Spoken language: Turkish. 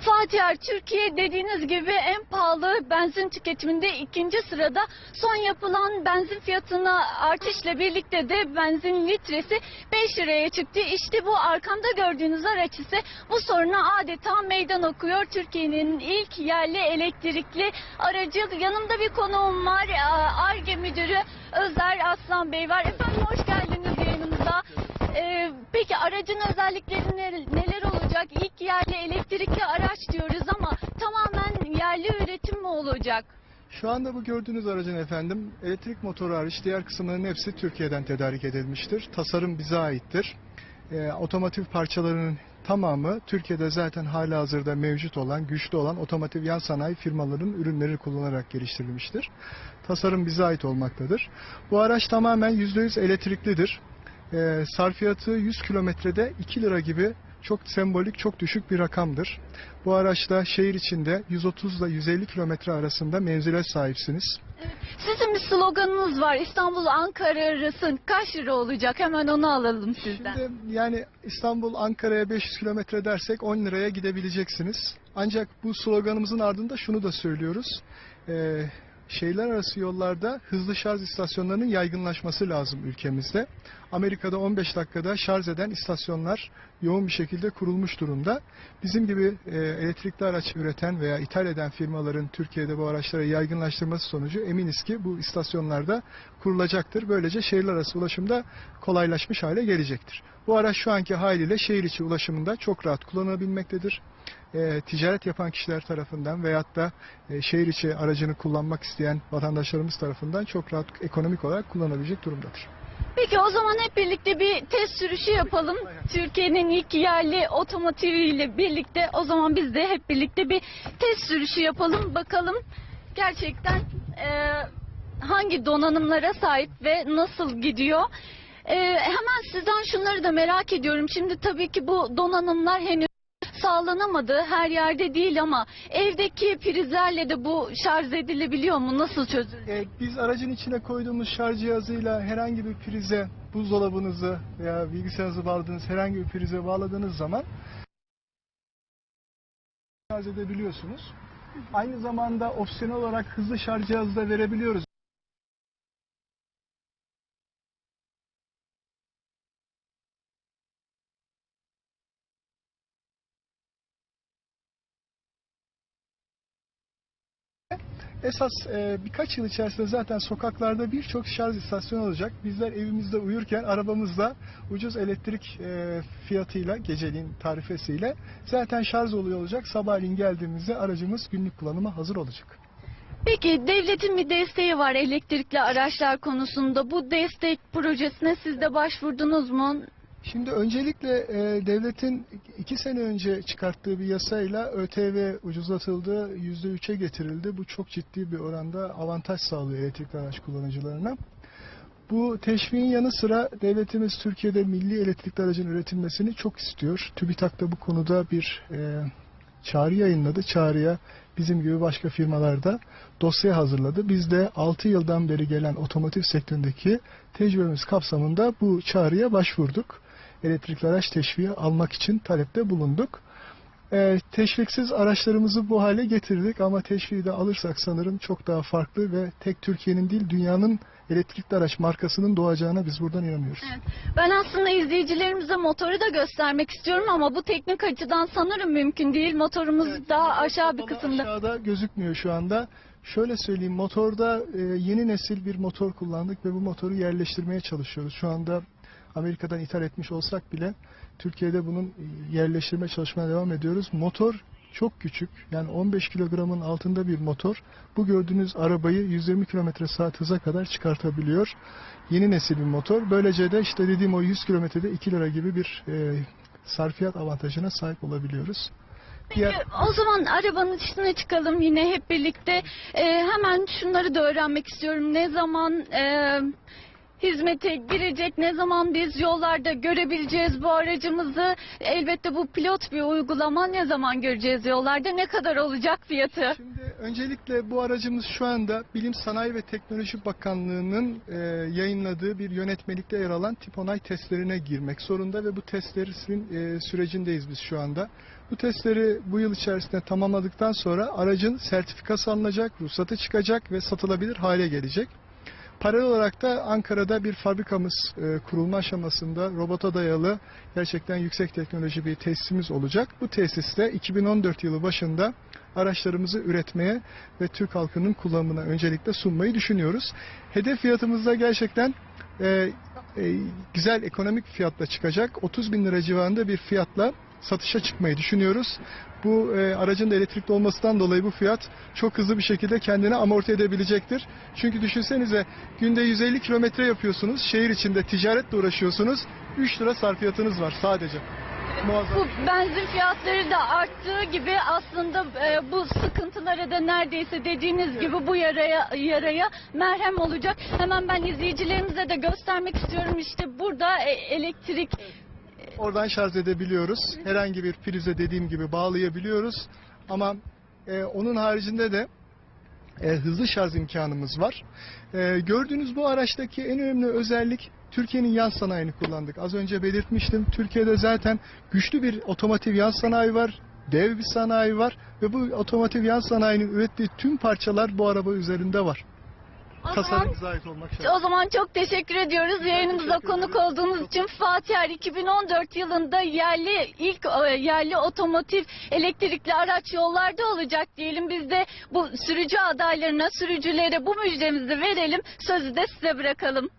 Fatih Türkiye dediğiniz gibi en pahalı benzin tüketiminde ikinci sırada. Son yapılan benzin fiyatına artışla birlikte de benzin litresi 5 liraya çıktı. İşte bu arkamda gördüğünüz araç ise bu soruna adeta meydan okuyor. Türkiye'nin ilk yerli elektrikli aracı. Yanımda bir konuğum var. ARGE Müdürü Özer Aslan Bey var. Efendim hoş geldiniz yayınımıza. Ee, peki aracın özellikleri ne- neler olacak? İlk yerli elektrikli araç diyoruz ama tamamen yerli üretim mi olacak? Şu anda bu gördüğünüz aracın efendim elektrik motoru hariç diğer kısımların hepsi Türkiye'den tedarik edilmiştir. Tasarım bize aittir. Ee, otomotiv parçalarının tamamı Türkiye'de zaten hala hazırda mevcut olan, güçlü olan otomotiv yan sanayi firmaların ürünleri kullanarak geliştirilmiştir. Tasarım bize ait olmaktadır. Bu araç tamamen %100 elektriklidir. Ee, sarfiyatı 100 kilometrede 2 lira gibi çok sembolik, çok düşük bir rakamdır. Bu araçla şehir içinde 130 ile 150 kilometre arasında menzile sahipsiniz. Sizin bir sloganınız var. İstanbul Ankara arası kaç lira olacak? Hemen onu alalım sizden. Şimdi yani İstanbul Ankara'ya 500 kilometre dersek 10 liraya gidebileceksiniz. Ancak bu sloganımızın ardında şunu da söylüyoruz. Ee, şehirler arası yollarda hızlı şarj istasyonlarının yaygınlaşması lazım ülkemizde. Amerika'da 15 dakikada şarj eden istasyonlar yoğun bir şekilde kurulmuş durumda. Bizim gibi e, elektrikli araç üreten veya ithal eden firmaların Türkiye'de bu araçları yaygınlaştırması sonucu eminiz ki bu istasyonlarda kurulacaktır. Böylece şehirler arası ulaşımda kolaylaşmış hale gelecektir. Bu araç şu anki haliyle şehir içi ulaşımında çok rahat kullanılabilmektedir. E, ticaret yapan kişiler tarafından veyahut da e, şehir içi aracını kullanmak isteyen vatandaşlarımız tarafından çok rahat ekonomik olarak kullanabilecek durumdadır. Peki o zaman hep birlikte bir test sürüşü yapalım. Türkiye'nin ilk yerli otomotiviyle birlikte o zaman biz de hep birlikte bir test sürüşü yapalım. Bakalım gerçekten e, hangi donanımlara sahip ve nasıl gidiyor. E, hemen sizden şunları da merak ediyorum. Şimdi tabii ki bu donanımlar henüz sağlanamadı. Her yerde değil ama evdeki prizlerle de bu şarj edilebiliyor mu? Nasıl çözülür? E, biz aracın içine koyduğumuz şarj cihazıyla herhangi bir prize, buzdolabınızı veya bilgisayarınızı bağladığınız herhangi bir prize bağladığınız zaman şarj edebiliyorsunuz. Aynı zamanda opsiyonel olarak hızlı şarj cihazı da verebiliyoruz. Esas e, birkaç yıl içerisinde zaten sokaklarda birçok şarj istasyonu olacak. Bizler evimizde uyurken arabamızda ucuz elektrik e, fiyatıyla, geceliğin tarifesiyle zaten şarj oluyor olacak. Sabahleyin geldiğimizde aracımız günlük kullanıma hazır olacak. Peki devletin bir desteği var elektrikli araçlar konusunda. Bu destek projesine siz de başvurdunuz mu? Şimdi öncelikle e, devletin iki sene önce çıkarttığı bir yasayla ÖTV ucuzlatıldı, %3'e getirildi. Bu çok ciddi bir oranda avantaj sağlıyor elektrikli araç kullanıcılarına. Bu teşviğin yanı sıra devletimiz Türkiye'de milli elektrikli aracın üretilmesini çok istiyor. TÜBİTAK da bu konuda bir e, çağrı yayınladı. Çağrıya bizim gibi başka firmalarda dosya hazırladı. Biz de 6 yıldan beri gelen otomotiv sektöründeki tecrübemiz kapsamında bu çağrıya başvurduk. Elektrikli araç teşviği almak için talepte bulunduk. Ee, teşviksiz araçlarımızı bu hale getirdik ama teşviği de alırsak sanırım çok daha farklı ve tek Türkiye'nin değil dünyanın elektrikli araç markasının doğacağına biz buradan inanıyoruz. Ben aslında izleyicilerimize motoru da göstermek istiyorum ama bu teknik açıdan sanırım mümkün değil. Motorumuz Evet, daha motor aşağı bir kısımda. Aşağıda gözükmüyor şu anda. Şöyle söyleyeyim motorda e, yeni nesil bir motor kullandık ve bu motoru yerleştirmeye çalışıyoruz. Şu anda Amerika'dan ithal etmiş olsak bile Türkiye'de bunun yerleştirme çalışmaya devam ediyoruz. Motor çok küçük. Yani 15 kilogramın altında bir motor. Bu gördüğünüz arabayı 120 kilometre saat hıza kadar çıkartabiliyor. Yeni nesil bir motor. Böylece de işte dediğim o 100 kilometrede 2 lira gibi bir e, sarfiyat avantajına sahip olabiliyoruz. Peki, o zaman arabanın içine çıkalım yine hep birlikte. Ee, hemen şunları da öğrenmek istiyorum. Ne zaman e, hizmete girecek, ne zaman biz yollarda görebileceğiz bu aracımızı? Elbette bu pilot bir uygulama. Ne zaman göreceğiz yollarda? Ne kadar olacak fiyatı? Şimdi öncelikle bu aracımız şu anda Bilim Sanayi ve Teknoloji Bakanlığı'nın e, yayınladığı bir yönetmelikte yer alan tip onay testlerine girmek zorunda ve bu testlerin e, sürecindeyiz biz şu anda. Bu testleri bu yıl içerisinde tamamladıktan sonra aracın sertifikası alınacak, ruhsatı çıkacak ve satılabilir hale gelecek. Paralel olarak da Ankara'da bir fabrikamız e, kurulma aşamasında robota dayalı gerçekten yüksek teknoloji bir tesisimiz olacak. Bu tesiste 2014 yılı başında araçlarımızı üretmeye ve Türk halkının kullanımına öncelikle sunmayı düşünüyoruz. Hedef fiyatımızda gerçekten e, e, güzel ekonomik fiyatla çıkacak. 30 bin lira civarında bir fiyatla satışa çıkmayı düşünüyoruz. Bu e, aracın da elektrikli olmasından dolayı bu fiyat çok hızlı bir şekilde kendini amorti edebilecektir. Çünkü düşünsenize günde 150 kilometre yapıyorsunuz. Şehir içinde ticaretle uğraşıyorsunuz. 3 lira sarfiyatınız var sadece. Muazzam. Bu benzin fiyatları da arttığı gibi aslında e, bu sıkıntılara da neredeyse dediğiniz gibi bu yaraya yaraya merhem olacak. Hemen ben izleyicilerimize de göstermek istiyorum. İşte burada e, elektrik Oradan şarj edebiliyoruz. Herhangi bir prize dediğim gibi bağlayabiliyoruz. Ama e, onun haricinde de e, hızlı şarj imkanımız var. E, gördüğünüz bu araçtaki en önemli özellik Türkiye'nin yan sanayini kullandık. Az önce belirtmiştim. Türkiye'de zaten güçlü bir otomotiv yan sanayi var. Dev bir sanayi var ve bu otomotiv yan sanayinin ürettiği tüm parçalar bu araba üzerinde var. O zaman Tasarım bize ait olmak şart. O zaman çok teşekkür ediyoruz yayınımıza konuk olduğunuz için. Fatih Er 2014 yılında yerli ilk e, yerli otomotiv elektrikli araç yollarda olacak diyelim. Biz de bu sürücü adaylarına, sürücülere bu müjdemizi verelim. Sözü de size bırakalım.